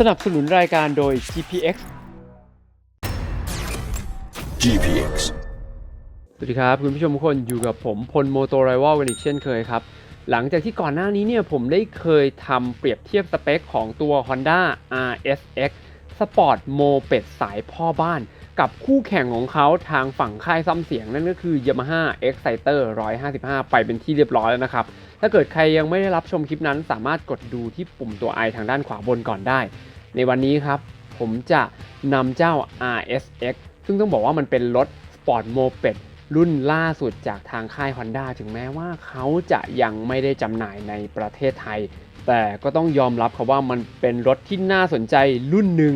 สนับสนุนรายการโดย GPX GPX สวัสดีครับ คุณผู้ชมทุกคนอยู่กับผมพลโมโตไรวอลกันอีกเช่นเคยครับ หลังจากที่ก่อนหน้านี้เนี่ยผมได้เคยทำเปรียบเทียบสเปคของตัว Honda RSX Sport Moped สายพ่อบ้าน กับคู่แข่งของเขาทางฝั่งค่ายซ้ำเสียงนั่นก็คือ Yamaha Exciter 155 ไปเป็นที่เรียบร้อยแล้วนะครับ ถ้าเกิดใครยังไม่ได้รับชมคลิปนั้น สามารถกดดูที่ปุ่มตัว i ทางด้านขวาบนก่อนได้ ในวันนี้ครับ ผมจะนำเจ้า RSX ซึ่งต้องบอกว่ามันเป็นรถ Sport Moped รุ่นล่าสุดจากทางค่าย Honda ถึงแม้ว่าเขาจะยังไม่ได้จำหน่ายในประเทศไทย แต่ก็ต้องยอมรับครับว่ามันเป็นรถที่น่าสนใจรุ่นหนึ่ง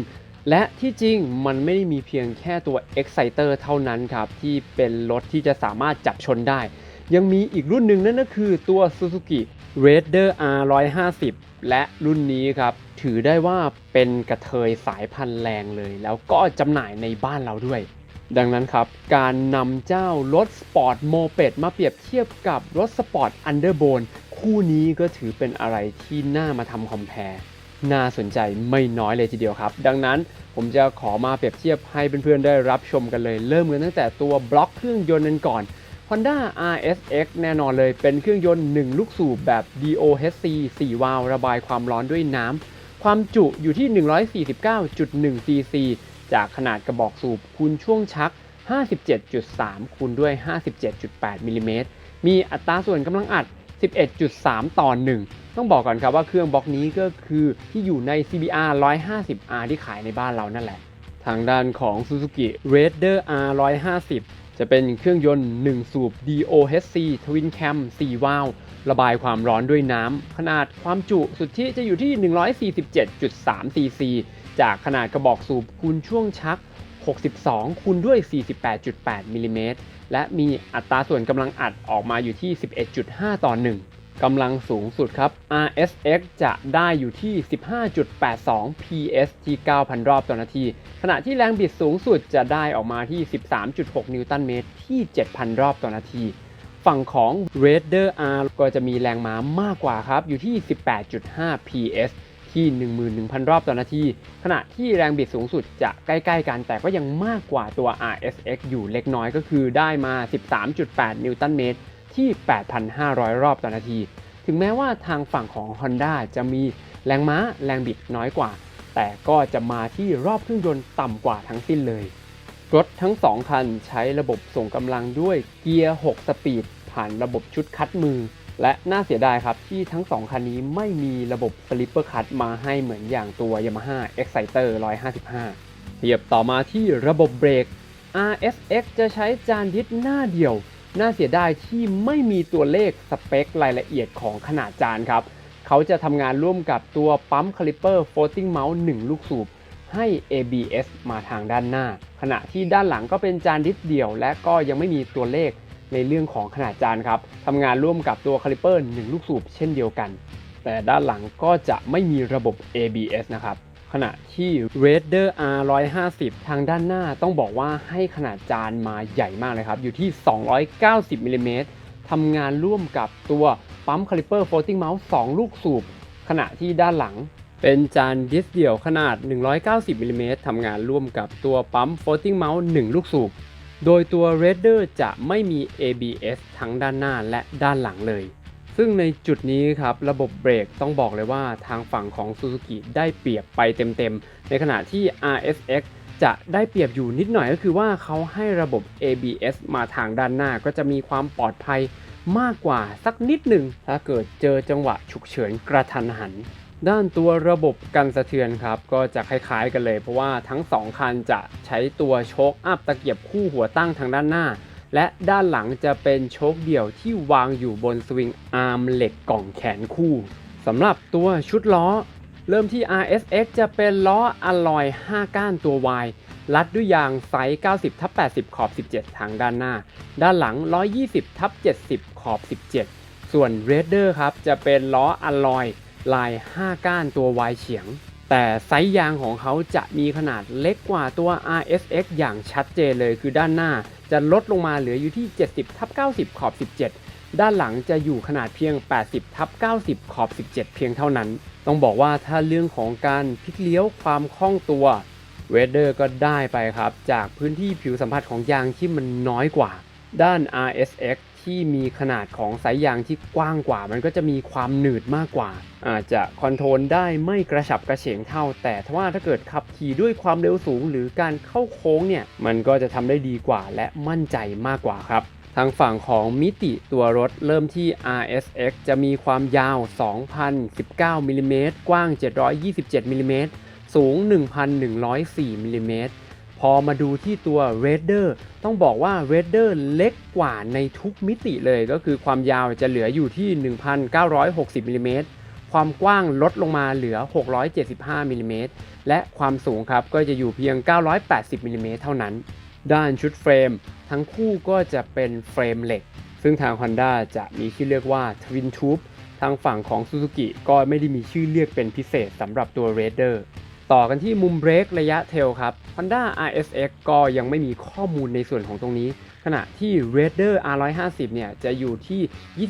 และที่จริงมันไม่ได้มีเพียงแค่ตัว Exciter เท่านั้นครับ ที่เป็นรถที่จะสามารถจับชนได้ ยังมีอีกรุ่นหนึ่งนั่นก็คือตัว Suzuki Raider R150 และรุ่นนี้ครับ ถือได้ว่าเป็นกระเทยสายพันธุ์แรงเลย แล้วก็จำหน่ายในบ้านเราด้วย ดังนั้นครับ การนำเจ้ารถสปอร์ตโมเปดมาเปรียบเทียบกับรถสปอร์ตอันเดอร์โบนคู่นี้ก็ถือเป็นอะไรที่น่ามาทำคอมเพลน่าสนใจไม่น้อยเลยทีเดียวครับ ดังนั้นผมจะขอมาเปรียบเทียบให้เพื่อนๆได้รับชมกันเลย เริ่มกันตั้งแต่ตัวบล็อกเครื่องยนต์กันก่อน Honda RSX แน่นอนเลยเป็นเครื่องยนต์ 1 ลูกสูบแบบ DOHC 4 วาล์วระบายความร้อนด้วยน้ำ ความจุอยู่ที่ 149.1 cc จากขนาดกระบอกสูบคูณช่วงชัก 57.3 คูณด้วย 57.8 มิลลิเมตร มีอัตราส่วนกำลังอัด 11.3 ต่อ 1 ต้องบอกก่อนครับว่าเครื่องบล็อกนี้ก็คือที่อยู่ใน CBR 150R ที่ขายในบ้านเรานั่นแหละ ทางด้านของ Suzuki Raider R 150 จะเป็นเครื่องยนต์ 1 สูบ DOHC Twin Cam 4 วาล์วระบายความร้อนด้วยน้ำ ขนาดความจุสุทธิจะอยู่ที่ 147.3 cc จากขนาดกระบอกสูบคูณช่วงชัก 62 คูณด้วย 48.8มิลลิเมตรและมีอัตราส่วนกำลังอัดออกมาอยู่ที่ 11.5 ต่อ 1 กำลังสูงสุดครับ RSX จะได้อยู่ที่ 15.82 PS ที่ 9,000 รอบต่อนาที ขณะที่แรงบิดสูงสุดจะได้ออกมาที่ 13.6 นิวตันเมตรที่ 7,000 รอบต่อนาที ฝั่งของ Raider R ก็จะมีแรงม้ามากกว่าครับ อยู่ที่ 18.5 PS ที่ 11,000 รอบต่อนาที ขณะที่แรงบิดสูงสุดจะใกล้ๆกัน แต่ก็ยังมากกว่าตัว RSX อยู่เล็กน้อยก็คือได้มา 13.8 นิวตันเมตร ที่ 8,500 รอบต่อนาที ถึงแม้ว่าทางฝั่งของ Honda จะมีแรงม้าแรงบิดน้อยกว่า แต่ก็จะมาที่รอบเครื่องยนต์ต่ำกว่าทั้งสิ้นเลย รถทั้ง 2 คันใช้ระบบส่งกำลังด้วยเกียร์ 6 สปีด ผ่านระบบชุดคัดมือ และน่าเสียดายครับที่ทั้ง 2 คันนี้ไม่มีระบบ Slipper Cut มาให้เหมือนอย่างตัว Yamaha Exciter 155 เทียบต่อมาที่ระบบเบรก RSX จะใช้จานดิสหน้าเดียว น่าเสียดายที่ไม่มีตัวเลขสเปครายละเอียดของขนาดจานครับ เขาจะทำงานร่วมกับตัวปั๊มคลิปเปอร์ floating mount 1 ลูกสูบให้ ABS มาทางด้านหน้า ขณะที่ด้านหลังก็เป็นจานดิสเดี่ยว และก็ยังไม่มีตัวเลขในเรื่องของขนาดจานครับทำงานร่วมกับตัวคลิปเปอร์ 1 ลูกสูบเช่นเดียวกัน แต่ด้านหลังก็จะไม่มีระบบ ABS นะครับ ขณะที่ Raider R 150ทางด้านหน้าต้องบอกว่าให้ขนาดจานมาใหญ่มากเลยครับ อยู่ที่ 290มิลลิเมตรทำงานร่วมกับตัวปั๊มคาลิเปอร์ floating mount 2 ลูกสูบ ขณะที่ด้านหลัง เป็นจานดิสเดี่ยวขนาด 190มิลลิเมตรทำงานร่วมกับตัวปั๊ม floating mount 1 ลูกสูบ โดยตัว Raider จะไม่มี ABS ทั้งด้านหน้าและด้านหลังเลย ซึ่งในจุดนี้ครับระบบเบรกต้องบอกเลยว่าทางฝั่งของ Suzuki ได้เปรียบไปเต็มๆ ในขณะที่ RSX จะได้เปรียบอยู่นิดหน่อยก็คือว่าเขาให้ระบบ ABS มาทางด้านหน้าก็จะมีความปลอดภัยมากกว่าสักนิดหนึ่งถ้าเกิดเจอจังหวะฉุกเฉินกระทันหัน ด้านตัวระบบกันสะเทือนครับ ก็จะคล้ายๆกันเลย เพราะว่าทั้ง 2 คันจะใช้ตัวโชคอัพตะเกียบคู่หัวตั้งทางด้านหน้า และด้านหลังจะเป็นโชคเดี่ยวที่วางอยู่บนสวิงอาร์มเหล็กกล่องแขนคู่สำหรับตัวชุดล้อ เริ่มที่ RSX จะเป็นล้ออลลอย 5 ก้านตัว Y รัดด้วยยางไซส์ 90ทับ80 ขอบ 17 ทางด้านหน้า ด้านหลัง 120ทับ70 ขอบ 17 ส่วน r a d e r ครับ จะเป็นล้ออลลอย ลาย 5 ก้านตัว Y เฉียง แต่ไซส์ยางของเขาจะมีขนาดเล็กกว่าตัว RSX อย่างชัดเจนเลยคือด้านหน้าจะลดลงมาเหลืออยู่ที่ 70ทับ90 ขอบ 17 ด้านหลังจะอยู่ขนาดเพียง 80ทับ90 ขอบ 17 เพียงเท่านั้น ต้องบอกว่าถ้าเรื่องของการพลิกเลี้ยวความคล่องตัวเวเดอร์ก็ได้ไปครับ จากพื้นที่ผิวสัมผัสของยางที่มันน้อยกว่า ด้าน RSX ที่มีขนาดของสายยางที่กว้างกว่า มันก็จะมีความหนืดมากกว่า อาจจะคอนโทรลได้ไม่กระฉับกระเฉงเท่า แต่ถ้าว่าถ้าเกิดขับขี่ด้วยความเร็วสูง หรือการเข้าโค้งเนี่ยมันก็จะทำได้ดีกว่า และมั่นใจมากกว่าครับทางฝั่งของมิติตัวรถเริ่มที่ RSX จะมีความยาว 2,019มิลลิเมตรกว้าง 727มิลลิเมตรสูง 1,104มิลลิเมตร พอมาดูที่ตัว r a d e r ต้องบอกว่า r a d e r เล็กกว่าในทุกมิติเลย ก็คือความยาวจะเหลืออยู่ที่ 1,960มิลลิเมตรความกว้างลดลงมาเหลือ 675มิลลิเมตรและความสูงครับก็จะอยู่เพียง 980มิลลิเมตรเท่านั้น ด้านชุดเฟรม ทั้งคู่ก็จะเป็นเฟรมเหล็ก ซึ่งทาง Honda จะมีชื่อเรียกว่า Twin Tube ทางฝั่งของ Suzuki ก็ไม่ได้มีชื่อเรียกเป็นพิเศษสำหรับตัว r a d e r ต่อกันที่มุมเบรกระยะเทลครับ Honda RSX ก็ยังไม่มีข้อมูลในส่วนของตรงนี้ ขณะที่ Raider R150 เนี่ยจะอยู่ที่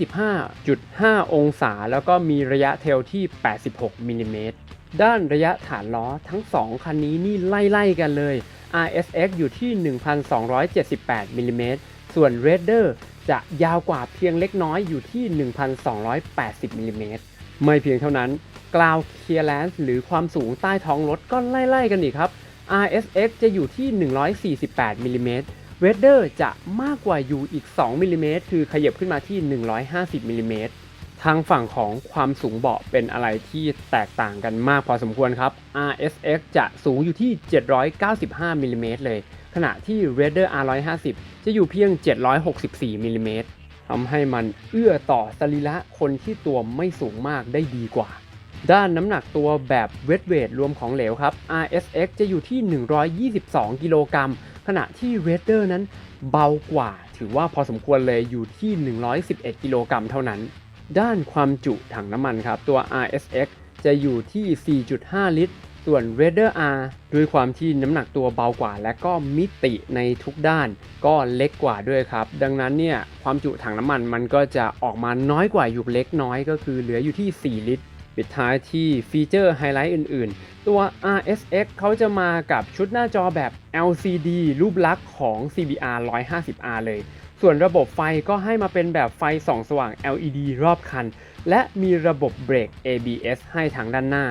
25.5 องศา แล้วก็มีระยะเทลที่ 86มิลลิเมตรด้านระยะฐานล้อทั้ง 2 คันนี้นี่ไล่ๆกันเลย RSX อยู่ที่ 1,278มิลลิเมตรส่วน Raider จะยาวกว่าเพียงเล็กน้อยอยู่ที่ 1,280มิลลิเมตรไม่เพียงเท่านั้น Ground Clearance หรือความสูงใต้ท้องรถก็ไล่ ๆ กันอีกครับ RSX จะอยู่ที่ 148มิลลิเมตร Raider จะมากกว่าอยู่อีก 2มิลลิเมตรคือขยับขึ้นมาที่ 150มิลลิเมตรทางฝั่งของความสูงเบาะเป็นอะไรที่แตกต่างกันมากพอสมควรครับ RSX จะสูงอยู่ที่ 795มิลลิเมตรเลย ขณะที่ Raider R150 จะอยู่เพียง 764มิลลิเมตรทำให้มันเอื้อต่อสรีระคนที่ตัวไม่สูงมากได้ดีกว่า ด้านน้ำหนักตัวแบบเวทเวทรวมของเหลวครับ RSX จะอยู่ที่ 122 กิโลกรัม ขณะที่ Raider นั้นเบากว่า ถือว่าพอสมควรเลยอยู่ที่ 111 กิโลกรัมเท่านั้น ด้านความจุถังน้ำมันครับ ตัว RSX จะอยู่ที่ 4.5 ลิตร ส่วน r a d e r R ด้วยความที่น้ำหนักตัวเบากว่า และก็มิติในทุกด้าน ก็เล็กกว่าด้วยครับ ดังนั้นเนี่ยความจุถังน้ำมันมันก็จะออกมาน้อยกว่าอยู่เล็กน้อยก็คือเหลืออยู่ที่ 4 ลิตร ปิดท้ายที่ฟีเจอร์ไฮไลท์อื่น ๆ ตัว RSX เขาจะมากับชุดหน้าจอแบบ LCD รูปลักษณ์ของ CBR 150R เลย ส่วนระบบไฟก็ให้มาเป็นแบบไฟส่องสว่าง LED รอบคัน และมีระบบเบรก ABS ให้ทางด้านหน้า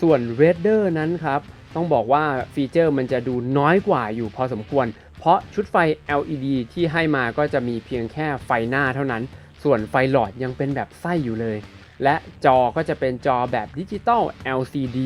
ส่วน Raider นั้นครับ ต้องบอกว่าฟีเจอร์มันจะดูน้อยกว่าอยู่พอสมควร เพราะชุดไฟ LED ที่ให้มาก็จะมีเพียงแค่ไฟหน้าเท่านั้น ส่วนไฟหลอดยังเป็นแบบไส้อยู่เลย และจอก็จะเป็นจอแบบดิจิตอล LCD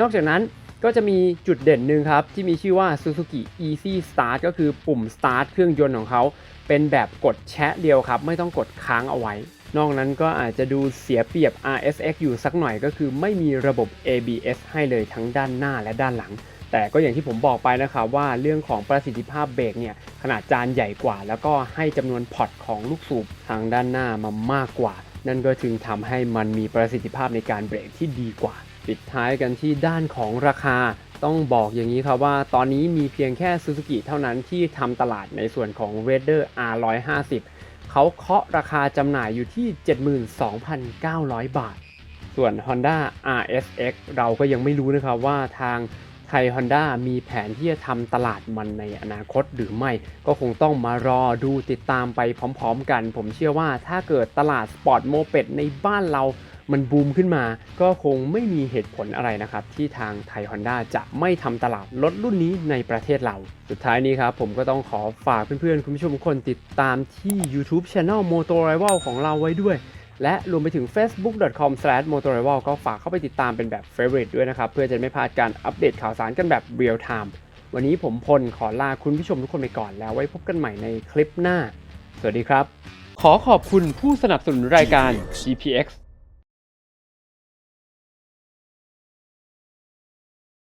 นอกจากนั้นก็จะมีจุดเด่นหนึ่งครับ ที่มีชื่อว่า Suzuki Easy Start ก็คือปุ่ม Start เครื่องยนต์ของเขา เป็นแบบกดแชะเดียวครับ ไม่ต้องกดค้างเอาไว้ นอกนั้นก็อาจจะดูเสียเปรียบ RSX อยู่สักหน่อยก็คือไม่มีระบบ ABS ให้เลยทั้งด้านหน้าและด้านหลัง แต่ก็อย่างที่ผมบอกไปนะครับว่าเรื่องของประสิทธิภาพเบรกเนี่ยขนาดจานใหญ่กว่า แล้วก็ให้จำนวนพอร์ตของลูกสูบทางด้านหน้ามามากกว่า นั่นก็จึงทำให้มันมีประสิทธิภาพในการเบรกที่ดีกว่า ปิดท้ายกันที่ด้านของราคาต้องบอกอย่างนี้ครับว่าตอนนี้มีเพียงแค่ Suzuki เท่านั้นที่ทำตลาดในส่วนของ r a d e r R150 เขาเคาะราคาจำหน่ายอยู่ที่ 72,900 บาท ส่วน Honda RSX เราก็ยังไม่รู้นะครับว่าทาง ไทย Honda มีแผนที่จะทำตลาดมันในอนาคตหรือไม่ ก็คงต้องมารอดูติดตามไปพร้อมๆกัน ผมเชื่อว่าถ้าเกิดตลาดสปอร์ตโมเปดในบ้านเรามันบูมขึ้นมา ก็คงไม่มีเหตุผลอะไรนะครับ ที่ทางไทย Honda จะไม่ทำตลาดรถรุ่นนี้ในประเทศเรา สุดท้ายนี้ครับ ผมก็ต้องขอฝากเพื่อนๆ คุณผู้ชมคนติดตามที่ YouTube Channel motor Rival ของเราไว้ด้วย และรวมไปถึง facebook.com/motorival ก็ฝากเข้าไปติดตามเป็นแบบ favorite ด้วยนะครับ เพื่อจะไม่พลาดการอัปเดตข่าวสารกันแบบ real time วันนี้ผมพลขอลาคุณผู้ชมทุกคนไปก่อนแล้วไว้พบกันใหม่ในคลิปหน้า สวัสดีครับ ขอขอบคุณผู้สนับสนุนรายการ GPX